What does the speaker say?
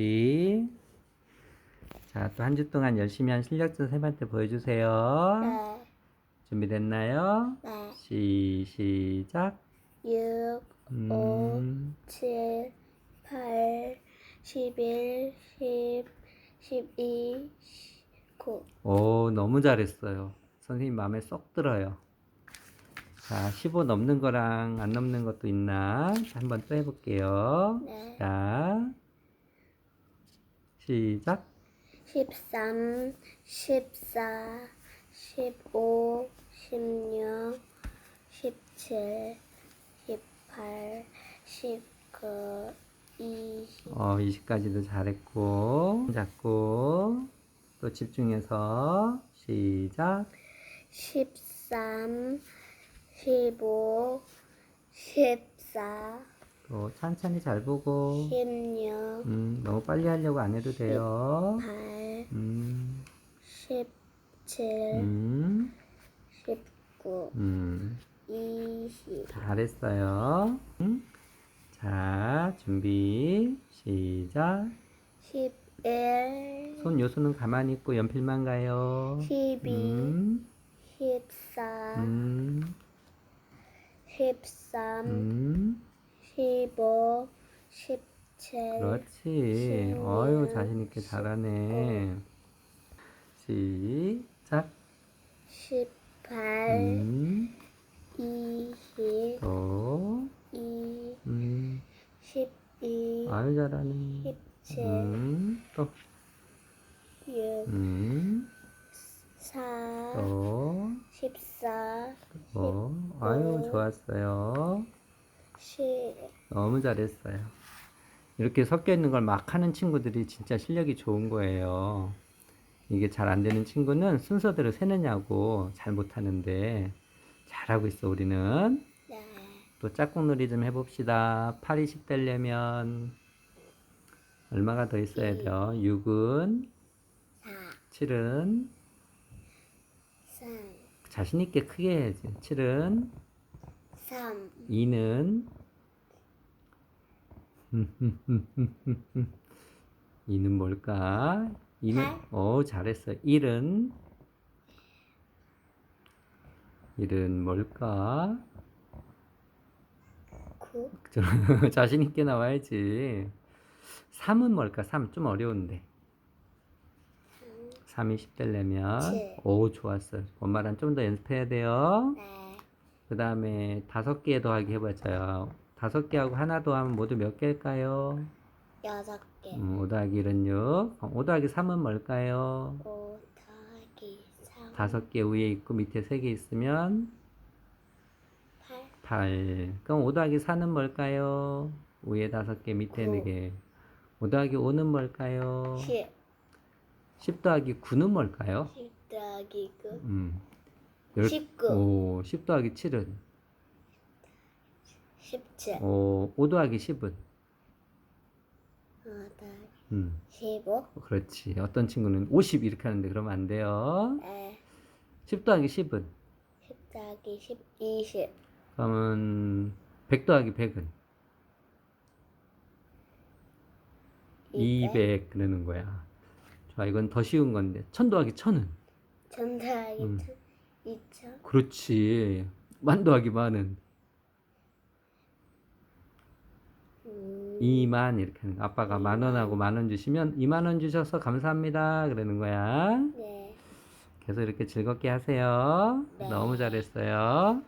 준비. 자, 또 한 주 동안 열심히 한 실력자 쌤한테 보여주세요. 네, 준비됐나요? 네. 시, 시작. 6, 음, 7, 8, 11, 10, 12, 9. 오, 너무 잘했어요. 선생님 마음에 쏙 들어요. 자, 15 넘는 거랑 안 넘는 것도 있나? 자, 한번 또 해볼게요. 네. 자, 시작. 13, 14, 15, 16, 17, 18, 19, 20. 어, 20까지도 잘했고, 잡고, 또 집중해서, 시작. 13, 15, 14, 또 천천히 잘 보고, 16, 음, 너무 빨리 하려고 안 해도 돼요. 18, 음, 17, 음, 19, 음, 20. 잘했어요. 음? 자, 준비, 시작. 11, 손 요소는 가만히 있고 연필만 가요. 12, 음, 14, 음, 13, 음. 15, 17, 그렇지. 어유 자신 있게 잘하네. 시작. 18, 음, 20, 또, 2, 음, 12, 아유 잘하네. 17, 음, 또, 6, 음, 4, 또, 14, 또, 아유 좋았어요. 10. 너무 잘했어요. 이렇게 섞여 있는 걸 막 하는 친구들이 진짜 실력이 좋은 거예요. 이게 잘 안 되는 친구는 순서대로 세느냐고 잘 못하는데 잘하고 있어 우리는. 네. 또 짝꿍놀이 좀 해봅시다. 8, 20 되려면 얼마가 더 있어야 돼요? 6은, 4, 7은 3, 자신 있게 크게 해야지. 7은 3, 2는 2는 뭘까? 2는 팔. 어 잘했어. 1은 1은 뭘까? 9, 자신 있게 나와야지. 3은 뭘까? 3 좀 어려운데. 3이 10 되려면 칠. 오 좋았어. 엄마랑 좀 더 연습해야 돼요. 네. 그 다음에 다섯 개 더하기 해보자요. 다섯 개하고 하나 더하면 모두 몇 개일까요? 6개. 음, 5 더하기 1은 6. 5 더하기 3은 뭘까요? 5 더하기 3, 다섯 개 위에 있고 밑에 세 개 있으면 8, 8. 그럼 5 더하기 4는 뭘까요? 위에 다섯 개, 밑에 구. 네 개. 5 더하기 5는 뭘까요? 10, 10 더하기 9는 뭘까요? 10 더하기 9, 음. 열- 19, 오, 10 더하기 7은? 17, 오, 5 더하기 10은? 5 더하기 음. 15, 그렇지. 어떤 친구는 50 이렇게 하는데 그러면 안 돼요. 네. 10 더하기 10은? 10 더하기 10, 20, 그러면 100 더하기 100은? 200, 200 그러는 거야. 좋아, 이건 더 쉬운 건데. 1000 더하기 1000은? 1000 더하기 음. 1000, 2000, 그렇지. 만 더하기 만은? 음, 2만 이렇게 하는 거. 아빠가 만 원하고 만 원 주시면 2만 원 주셔서 감사합니다. 그러는 거야. 네. 계속 이렇게 즐겁게 하세요. 네. 너무 잘했어요.